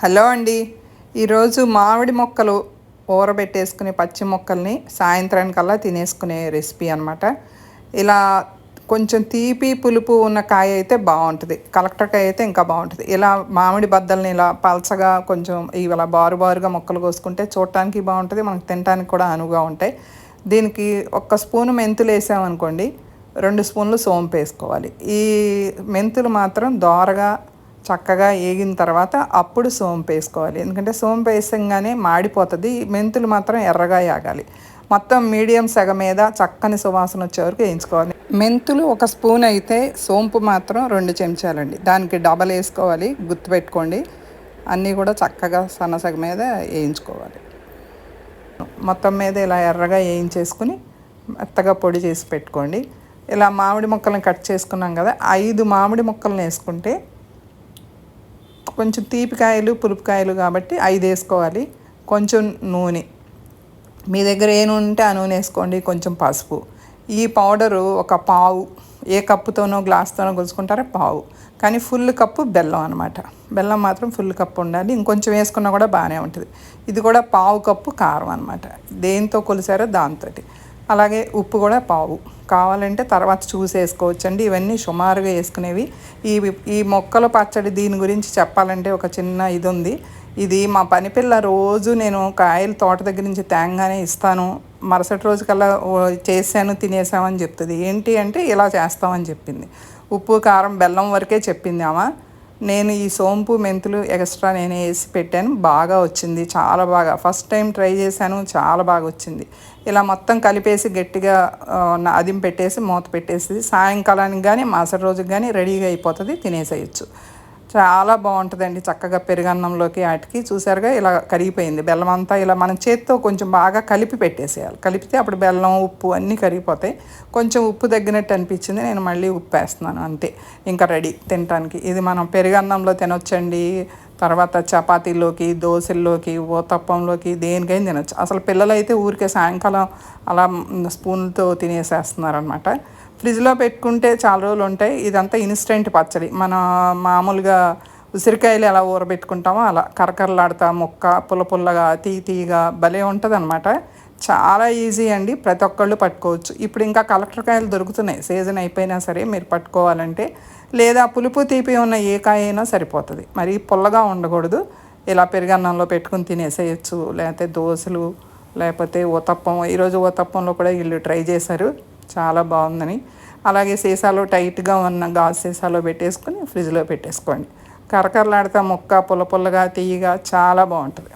Hello అండి. ఈరోజు మామిడి మొక్కలు ఊరబెట్టేసుకునే పచ్చి మొక్కల్ని సాయంత్రానికల్లా తినేసుకునే రెసిపీ అనమాట ఇలా కొంచెం తీపి పులుపు ఉన్న కాయ అయితే బాగుంటుంది. కలెక్టర్ కాయ అయితే ఇంకా బాగుంటుంది. ఇలా మామిడి బద్దల్ని ఇలా పలచగా కొంచెం ఇలా బారు బారుగా మొక్కలు కోసుకుంటే చూడటానికి బాగుంటుంది మనకు తినడానికి కూడా అనువుగా ఉంటాయి. దీనికి ఒక్క స్పూను మెంతులు వేసామనుకోండి రెండు స్పూన్లు సోంపు వేసుకోవాలి. ఈ మెంతులు మాత్రం దోరగా చక్కగా ఏగిన తర్వాత అప్పుడు సోంపు వేసుకోవాలి. ఎందుకంటే సోంపు వేసంగానే మాడిపోతుంది. మెంతులు మాత్రం ఎర్రగా యాగాలి. మొత్తం మీడియం సగ మీద చక్కని సువాసన వచ్చే వరకు వేయించుకోవాలి. మెంతులు ఒక స్పూన్ అయితే సోంపు మాత్రం రెండు చెంచాలండి. దానికి డబల్ వేసుకోవాలి. గుర్తుపెట్టుకోండి అన్నీ కూడా చక్కగా సన్నసగ మీద వేయించుకోవాలి. మొత్తం మీద ఇలా ఎర్రగా వేయించేసుకుని మెత్తగా పొడి చేసి పెట్టుకోండి. ఇలా మామిడి ముక్కలను కట్ చేసుకున్నాం కదా ఐదు మామిడి ముక్కలను వేసుకుంటే కొంచెం తీపికాయలు పులుపుకాయలు కాబట్టి ఐదు వేసుకోవాలి కొంచెం నూనె. మీ దగ్గర ఏ నూనె ఉంటే ఆ నూనె వేసుకోండి. కొంచెం పసుపు. ఈ పౌడరు ఒక పావు ఏ కప్పుతోనో గ్లాస్తోనో కొలుచుకుంటారో పావు. కానీ ఫుల్ కప్పు బెల్లం అనమాట బెల్లం మాత్రం ఫుల్ కప్పు ఉండాలి. ఇంకొంచెం వేసుకున్నా కూడా బాగానే ఉంటుంది. ఇది కూడా పావు కప్పు కారం అనమాట దేంతో కొలిసారో దాంతో అలాగే ఉప్పు కూడా పావు. కావాలంటే తర్వాత చూసేసుకోవచ్చండి ఇవన్నీ సుమారుగా వేసుకునేవి. ఈ ఈ మొక్కల పచ్చడి దీని గురించి చెప్పాలంటే ఒక చిన్న ఇది ఉంది ఇది మా పనిపిల్ల రోజు నేను కాయలు తోట దగ్గర నుంచి తేంగానే ఇస్తాను. మరుసటి రోజు కల్లా చేశాను తినేసామని చెప్తుంది. ఏంటి అంటే ఇలా చేస్తామని చెప్పింది. ఉప్పు కారం బెల్లం వరకే చెప్పింది ఆమె. నేను ఈ సోంపు మెంతులు ఎక్స్ట్రా నేను వేసి పెట్టాను. బాగా వచ్చింది. చాలా బాగా. ఫస్ట్ టైం ట్రై చేశాను. చాలా బాగా వచ్చింది. ఇలా మొత్తం కలిపేసి గట్టిగా అదిం పెట్టేసి మూత పెట్టేసి సాయంకాలానికి కానీ మరుసటి రోజుకి కానీ రెడీగా అయిపోతుంది. తినేసేయచ్చు. చాలా బాగుంటుందండి చక్కగా పెరుగన్నంలోకి వాటికి. చూసారుగా ఇలా కరిగిపోయింది. బెల్లం అంతా ఇలా మన చేత్తో కొంచెం బాగా కలిపి పెట్టేసేయాలి. కలిపితే అప్పుడు బెల్లం ఉప్పు అన్నీ కరిగిపోతాయి. కొంచెం ఉప్పు తగ్గినట్టు అనిపించింది. నేను మళ్ళీ ఉప్పు వేస్తున్నాను అంతే. ఇంకా రెడీ తినటానికి. ఇది మనం పెరుగన్నంలో తినొచ్చండి. తర్వాత చపాతీలోకి దోశల్లోకి ఓతప్పంలోకి దేనికైనా తినచ్చు. అసలు పిల్లలైతే ఊరికే సాయంకాలం అలా స్పూన్లతో తినేసేస్తున్నారనమాట ఫ్రిడ్జ్లో పెట్టుకుంటే చాలా రోజులు ఉంటాయి ఇదంతా ఇన్స్టెంట్ పచ్చడి. మన మామూలుగా ఉసిరికాయలు ఎలా ఊరబెట్టుకుంటామో అలా కరకరలాడుతా ముక్క పుల్ల పుల్లగా తీ తీగా భలే ఉంటుంది అనమాట చాలా ఈజీ అండి. ప్రతి ఒక్కళ్ళు పట్టుకోవచ్చు. ఇప్పుడు ఇంకా కలెక్టర్ కాయలు దొరుకుతున్నాయి. సీజన్ అయిపోయినా సరే మీరు పట్టుకోవాలంటే లేదా పులుపు తీపి ఉన్న ఏ కాయ అయినా సరిపోతుంది. మరి పుల్లగా ఉండకూడదు. ఇలా పెరుగన్నంలో పెట్టుకుని తినేసేయచ్చు. లేకపోతే దోశలు లేకపోతే ఉతప్పం ఈరోజు ఉతప్పంలో కూడా వీళ్ళు ట్రై చేశారు. చాలా బాగుందని. అలాగే సీసాలో టైట్గా ఉన్న గాజు సీసాలో పెట్టేసుకుని ఫ్రిడ్జ్లో పెట్టేసుకోండి. కరకరలాడితే ముక్క పుల్ల పుల్లగా తీయగా చాలా బాగుంటుంది.